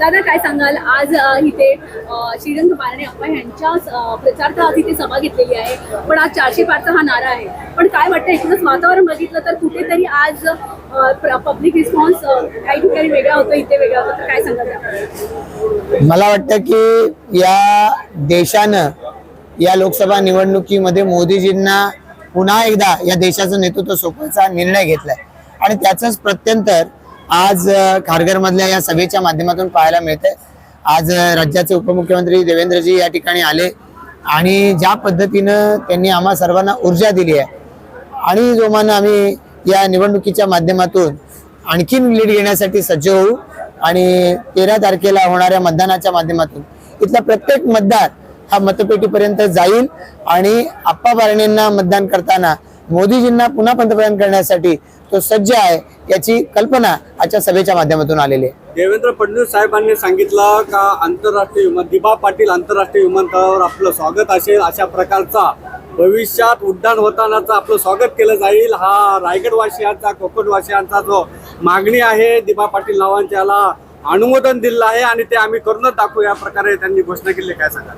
दादा काय सांगाल? आज इथे श्रीरंग बारणे अप्पा यांच्या प्रचारार्थ आज इथे सभा घेतलेली आहे. पण आज चारशे पाचचा हा नारा आहे. पण काय वाटतं एकूणच वातावरण बघितलं तर कुठेतरी आज पब्लिक रिस्पॉन्स काही ठिकाणी वेगळा होतो इथे वेगळा होतो काय सांगाल मला वाटतं की या देशानं या लोकसभा निवडणुकीमध्ये मोदीजींना पुन्हा एकदा या देशाचं नेतृत्व सोपवायचा निर्णय घेतलाय. आणि त्याचंच प्रत्यंतर आज अ, खारघरमधल्या या सभेच्या माध्यमातून पाहायला मिळतंय. आज राज्याचे उपमुख्यमंत्री देवेंद्रजी या ठिकाणी आले आणि ज्या पद्धतीनं त्यांनी आम्हा सर्वांना ऊर्जा दिली आहे आणि जोमानं आम्ही या निवडणुकीच्या माध्यमातून आणखीन लीड घेण्यासाठी सज्ज होऊ आणि तेरा तारखेला होणाऱ्या मतदानाच्या माध्यमातून इथला प्रत्येक मतदार हा मतपेटीपर्यंत जाईल आणि आप्पा बारणेंना मतदान करताना मोदीजींना पुन्हा पंतप्रधान करण्यासाठी तो सज्ज आहे याची कल्पना आजच्या सभेच्या माध्यमातून आलेली आहे. देवेंद्र फडणवीस साहेबांनी सांगितलं का आंतरराष्ट्रीय विमान दिबा पाटील आंतरराष्ट्रीय विमानतळावर आपलं स्वागत असेल अशा प्रकारचा भविष्यात उड्डाण होतानाचं आपलं स्वागत केलं जाईल. हा रायगडवासियांचा कोकणवासियांचा जो मागणी आहे दिबा पाटील नावांच्याला अनुमोदन दिलं आहे आणि ते आम्ही करूनच दाखवू. या प्रकारे त्यांनी घोषणा केली. काय सांगा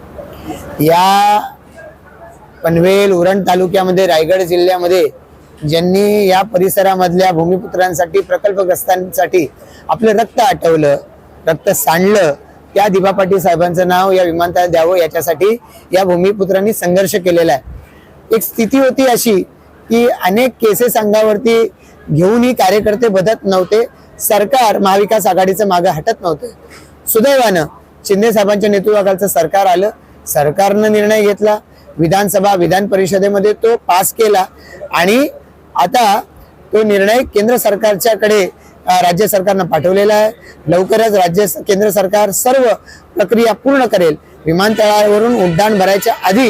या पनवेल उरण तालुक्यामध्ये रायगड जिल्ह्यामध्ये ज्यांनी या परिसरामधल्या भूमिपुत्रांसाठी प्रकल्पग्रस्तांसाठी आपलं रक्त आटवलं रक्त सांडलं त्या दिबा पाटील साहेबांचं नाव या विमानतळात द्यावं याच्यासाठी या भूमिपुत्रांनी संघर्ष केलेला आहे. एक स्थिती होती अशी की अनेक केसेस अंगावरती घेऊनही कार्यकर्ते बदत नव्हते. सरकार महाविकास आघाडीचं मागं हटत नव्हतं. सुदैवानं शिंदे साहेबांच्या नेतृत्वाखालचं सरकार आलं. सरकारनं निर्णय घेतला. विधानसभा विधान परिषदेमध्ये तो पास केला. आणि आता तो निर्णय केंद्र सरकारच्याकडे राज्य सरकारनं पाठवलेला आहे. लवकरच राज्य केंद्र सरकार सर्व प्रक्रिया पूर्ण करेल. विमानतळावरून उड्डाण भरायच्या आधी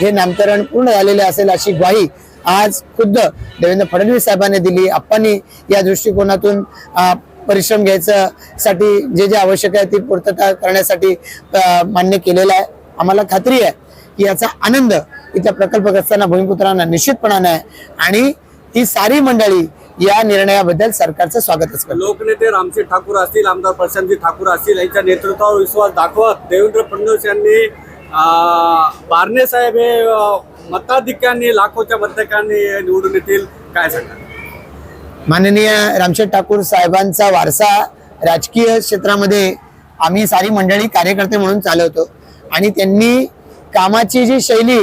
हे नामकरण पूर्ण झालेले असेल अशी ग्वाही आज खुद्द देवेंद्र फडणवीस साहेबांनी दिली. आप्पांनी या दृष्टिकोनातून परिश्रम घ्यायचं साठी जे जे आवश्यक आहे ती पूर्तता करण्यासाठी मान्य केलेलं आहे. आम्हाला खात्री आहे की याचा आनंद इथल्या प्रकल्पग्रस्तांना भूमिपुत्रांना निश्चितपणाने आहे. आणि ही सारी मंडळी या निर्णयाबद्दल सरकारचं स्वागतच करतो. लोकनेते रामसिंग ठाकूर असतील आमदार प्रशांतजी ठाकूर असतील यांच्या नेतृत्वावर विश्वास दाखवत देवेंद्र फडणवीस यांनी बारणे साहेब हे मताधिक्यांनी लाखोच्या मताधिक्यांनी निवडून येतील काय सांगा माननीय रामशेठ ठाकूर साहेबांचा वारसा राजकीय क्षेत्रामध्ये आम्ही सारी मंडळी कार्यकर्ते म्हणून चालवतो आणि त्यांनी कामाची जी शैली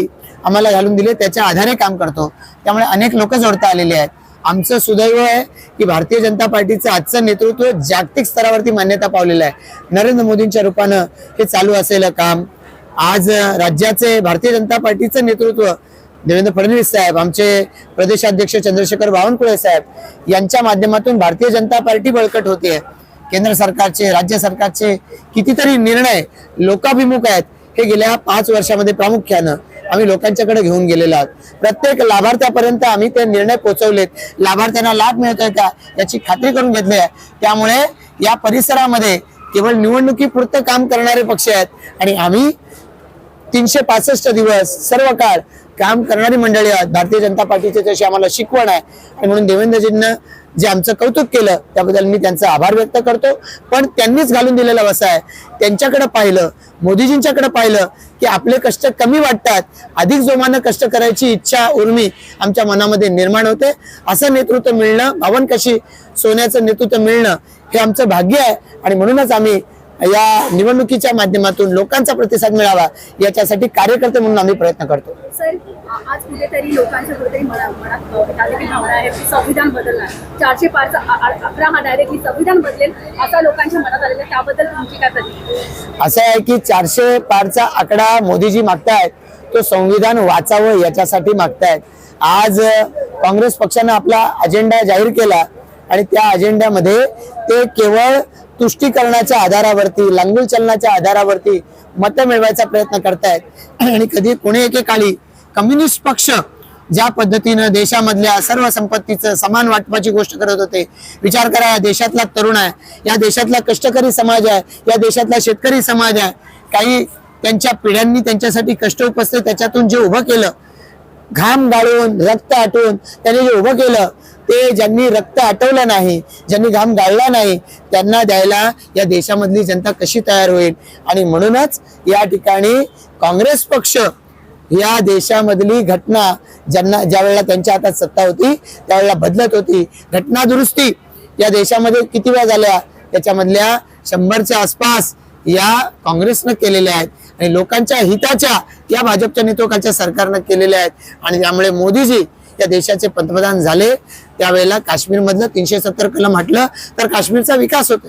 आम्हाला घालून दिले त्याच्या आधारे काम करतो. त्यामुळे अनेक लोक जोडता आलेले आहेत. आमचं सुदैव आहे की भारतीय जनता पार्टीचं आजचं नेतृत्व जागतिक स्तरावरती मान्यता पावलेलं आहे. नरेंद्र मोदींच्या रूपानं हे चालू असलेलं काम आज राज्याचे भारतीय जनता पार्टीचं नेतृत्व देवेंद्र फडणवीस साहेब आमचे प्रदेशाध्यक्ष चंद्रशेखर बावनकुळे साहेब यांच्या माध्यमातून भारतीय जनता पार्टी बळकट होते केंद्र सरकारचे राज्य सरकारचे कितीतरी निर्णय लोकाभिमुख आहेत हे गेल्या पाच वर्षामध्ये प्रामुख्यानं. आम्ही लोकांच्याकडे घेऊन गेलेलो आहोत. प्रत्येक लाभार्थ्यापर्यंत आम्ही ते निर्णय पोहोचवलेत. लाभार्थ्यांना लाभ मिळतोय का याची खात्री करून घेतली आहे. त्यामुळे या परिसरामध्ये केवळ निवडणुकीपुरतं काम करणारे पक्ष आहेत. आणि आम्ही तीनशे पासष्ट दिवस सर्व काळ काम करणारी मंडळी आहेत. भारतीय जनता पार्टीचे तशी आम्हाला शिकवण आहे आणि म्हणून देवेंद्रजींना जे आमचं कौतुक केलं त्याबद्दल मी त्यांचा आभार व्यक्त करतो. पण त्यांनीच घालून दिलेला वसा आहे त्यांच्याकडे पाहिलं मोदीजींच्याकडे पाहिलं की आपले कष्ट कमी वाटतात अधिक जोमानं कष्ट करायची इच्छा उर्मी आमच्या मनामध्ये निर्माण होते. असं नेतृत्व मिळणं भावन कशी सोन्याचं नेतृत्व मिळणं हे आमचं भाग्य आहे. आणि म्हणूनच आम्ही या निवडणुकीच्या माध्यमातून लोकांचा प्रतिसाद मिळावा याच्यासाठी कार्यकर्ते म्हणून आम्ही प्रयत्न करतो. सर आ- आज कुठेतरी लोकांच्या कुठेतरी मना- मनात अ, एक आलेली भावना आहे की संविधान बदलणार. चारशे पाच अकरा हा डायरेक्टली संविधान बदलेल असा लोकांच्या मनात आलेला आहे. त्याबद्दल तुमची काय प्रतिक्रिया असं आहे की चारशे पारचा आकडा मोदीजी मागतायत तो संविधान वाचावं याच्यासाठी मागतायत. आज काँग्रेस पक्षानं आपला अजेंडा जाहीर केला. आणि त्या अजेंड्यामध्ये ते केवळ तुष्टीकरणाच्या आधारावरती लांगुल चलनाच्या आधारावरती मतं मिळवायचा प्रयत्न करतायत. आणि कधी कोणी एकेकाळी कम्युनिस्ट पक्ष ज्या पद्धतीनं देशामधल्या सर्व संपत्तीचं समान वाटपाची गोष्ट करत होते विचार करा या देशातला तरुण आहे या देशातला कष्टकरी समाज आहे या देशातला शेतकरी समाज आहे काही त्यांच्या पिढ्यांनी त्यांच्यासाठी कष्ट उपसले त्याच्यातून जे उभं केलं घाम गाळून रक्त आटून त्याने जे उभं केलं ते ज्यांनी रक्त आटवलं नाही ज्यांनी घाम गाळला नाही त्यांना द्यायला या देशामधली जनता कशी तयार होईल? आणि म्हणूनच या ठिकाणी काँग्रेस पक्ष या देशामधली घटना ज्यांना ज्या वेळेला त्यांच्या हातात सत्ता होती त्यावेळेला बदलत होती. घटना दुरुस्ती या देशामध्ये किती वेळा झाल्या? त्याच्यामधल्या शंभरच्या आसपास या काँग्रेसनं केलेल्या आहेत. आणि लोकांच्या हिताच्या या भाजपच्या नेतृत्वाच्या सरकारनं केलेल्या आहेत. आणि त्यामुळे मोदीजी त्या देशाचे पंतप्रधान झाले त्यावेळेला काश्मीरमधलं तीनशे सत्तर कलम म्हटलं तर काश्मीरचा विकास होतो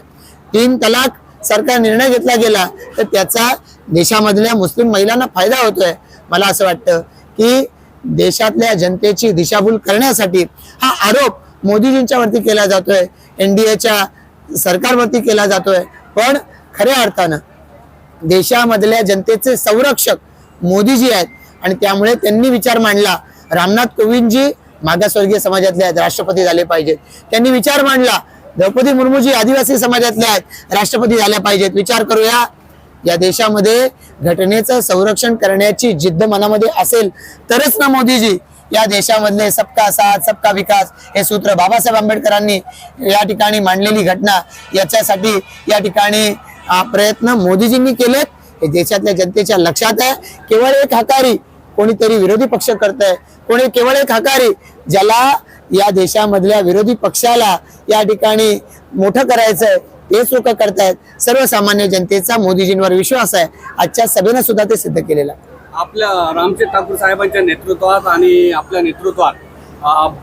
तीन तलाक सरकार निर्णय घेतला गेला तर त्याचा देशामधल्या मुस्लिम महिलांना फायदा होतोय. मला असं वाटतं की देशातल्या जनतेची दिशाभूल करण्यासाठी हा आरोप मोदीजींच्या वरती केला जातोय एनडीएच्या सरकारवरती केला जातोय. पण खऱ्या अर्थानं देशामधल्या जनतेचे संरक्षक मोदीजी आहेत आणि त्यामुळे त्यांनी विचार मांडला रामनाथ कोविंदजी मागासवर्गीय समाजातले आहेत राष्ट्रपती झाले पाहिजेत. त्यांनी विचार मांडला द्रौपदी मुर्मूजी आदिवासी समाजातले आहेत राष्ट्रपती झाल्या पाहिजेत. विचार करूया या देशामध्ये घटनेचं संरक्षण करण्याची जिद्द मनामध्ये असेल तरच ना मोदीजी या देशामधले सबका साथ सबका विकास हे सूत्र बाबासाहेब आंबेडकरांनी या ठिकाणी मांडलेली घटना. याच्यासाठी या ठिकाणी प्रयत्न मोदीजींनी केलेत. हे देशातल्या जनतेच्या लक्षात आहे. केवळ एक हकारी कोणीतरी विरोधी पक्ष करत आहे कोणी केवळ एक हकारी ज्याला या देशामधल्या विरोधी पक्षाला या ठिकाणी मोठं करायचं आहे तेच लोक करतायत. सर्वसामान्य जनतेचा मोदीजींवर विश्वास आहे. आजच्या सभेनं सुद्धा ते सिद्ध केलेलं आपल्या रामशेठ ठाकूर साहेबांच्या नेतृत्वात आणि आपल्या नेतृत्वात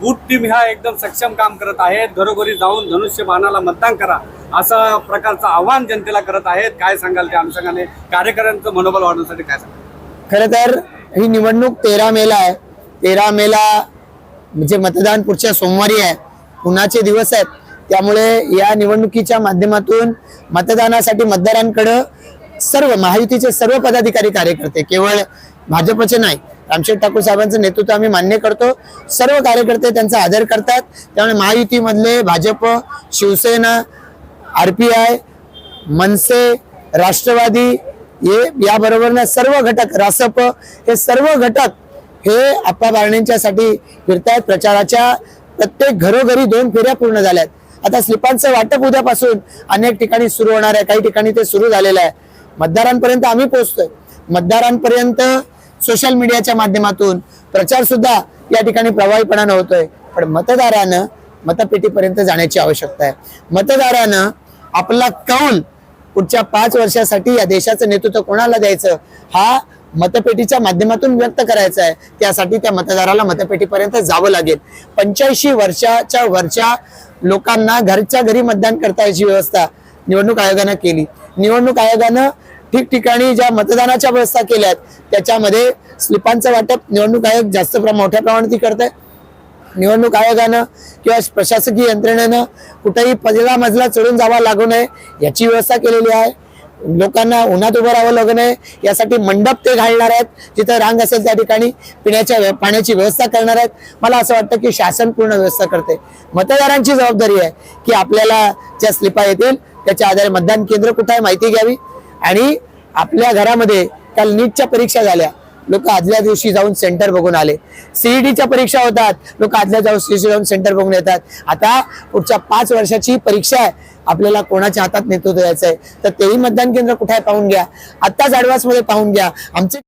बूथ टीम ह्या एकदम सक्षम काम करत आहेत. घरोघरी जाऊन धनुष्यबाणाला मतदान करा असं प्रकारचं आव्हान जनतेला करत आहेत. काय सांगाल त्या अनुषंगाने? कार्यकर्त्यांचं मनोबल वाढवण्यासाठी काय सांगाल? खरं तर ही निवडणूक तेरा मेला आहे तेरा मेला म्हणजे मतदान पुढच्या सोमवारी आहे उन्हाचे दिवस आहेत। त्यामुळे या निवडणुकीच्या माध्यमातून मतदानासाठी मतदारांकडं सर्व महायुतीचे सर्व पदाधिकारी कार्यकर्ते केवळ भाजपचे नाही रामशेठ ठाकूर साहेबांचं नेतृत्व आम्ही मान्य करतो. सर्व कार्यकर्ते त्यांचा आदर करतात. त्यामुळे महायुतीमधले Bhajap Shiv Sena R P I Manase Rashtrawadi हे याबरोबर सर्व घटक रासप हे सर्व घटक हे आप्पा बारणेंच्यासाठी फिरतायत. प्रचाराच्या प्रत्येक घरोघरी दोन फेऱ्या पूर्ण झाल्यात. आता स्लिपांचं वाटप उद्यापासून अनेक ठिकाणी सुरू होणार आहे. काही ठिकाणी ते सुरू झालेलं आहे. मतदारांपर्यंत आम्ही पोहोचतोय. मतदारांपर्यंत सोशल मीडियाच्या माध्यमातून प्रचार सुद्धा या ठिकाणी प्रभावीपणानं होतोय. पण मतदारानं मतपेटीपर्यंत जाण्याची आवश्यकता आहे. मतदारानं आपला कौल पुढच्या पाच वर्षासाठी या देशाचं नेतृत्व कोणाला द्यायचं? हा मतपेटीच्या माध्यमातून व्यक्त करायचा आहे. त्यासाठी त्या मतदाराला मतपेटीपर्यंत जावं लागेल. पंच्याऐंशी वर्षाच्या वरच्या लोकांना घरच्या घरी मतदान करता याची व्यवस्था निवडणूक आयोगानं केली. निवडणूक आयोगानं ठिकठिकाणी ज्या मतदानाच्या व्यवस्था केल्या आहेत त्याच्यामध्ये स्लिपांचं वाटप निवडणूक आयोग जास्त मोठ्या प्रमाणात करत आहे निवडणूक आयोगानं किंवा प्रशासकीय यंत्रणेनं कुठेही पजला मजला चढून जावा लागू नये याची व्यवस्था केलेली आहे. लोकांना उन्हात उभं राहावं लागू नये यासाठी मंडप ते घालणार आहेत. जिथं रांग असेल त्या ठिकाणी पिण्याच्या व्य- पाण्याची व्यवस्था करणार आहेत. मला असं वाटतं की शासन पूर्ण व्यवस्था करते. मतदारांची जबाबदारी आहे की आपल्याला ज्या स्लिपा येतील त्याच्या आधारे मतदान केंद्र कुठं आहे माहिती घ्यावी. आणि आपल्या घरामध्ये काल नीटच्या परीक्षा झाल्या. लोक आदल्या दिवशी जाऊन सेंटर बघून आले. सीईटीच्या परीक्षा होतात. लोक आदल्या दिवशी जाऊन सेंटर बघून येतात. आता पुढच्या पाच वर्षाची परीक्षा आहे. आपल्याला कोणाच्या हातात नेतृत्व द्यायचं आहे तर तेही मतदान केंद्र कुठे पाहून घ्या. आत्ताच ऍडव्हान्स पाहून घ्या. आमचे